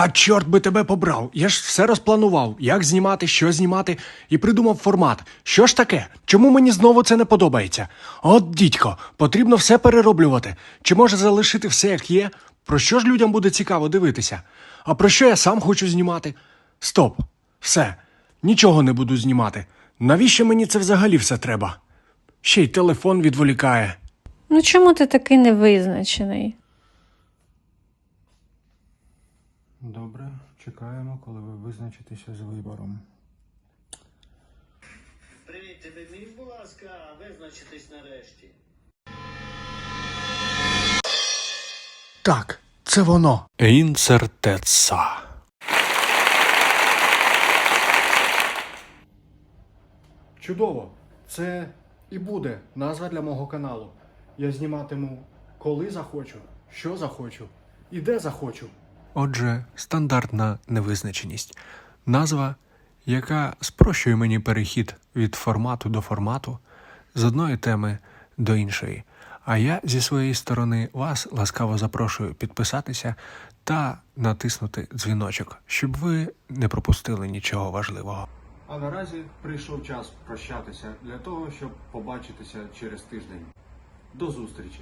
Та чорт би тебе побрав. Я ж все розпланував, як знімати, що знімати, і придумав формат. Що ж таке? Чому мені знову це не подобається? От, дідько, потрібно все перероблювати. Чи може залишити все як є? Про що ж людям буде цікаво дивитися? А про що я сам хочу знімати? Стоп, все, нічого не буду знімати. Навіщо мені це взагалі все треба? Ще й телефон відволікає. Ну чому ти такий невизначений? Добре, чекаємо, коли ви визначитеся з вибором. Привіт, ти міг, будь ласка, визначитись нарешті. Так, це воно. Інцертеца. Чудово. Це і буде назва для мого каналу. Я зніматиму коли захочу, що захочу і де захочу. Отже, стандартна невизначеність. Назва, яка спрощує мені перехід від формату до формату, з одної теми до іншої. А я зі своєї сторони вас ласкаво запрошую підписатися та натиснути дзвіночок, щоб ви не пропустили нічого важливого. А наразі прийшов час прощатися для того, щоб побачитися через тиждень. До зустрічі!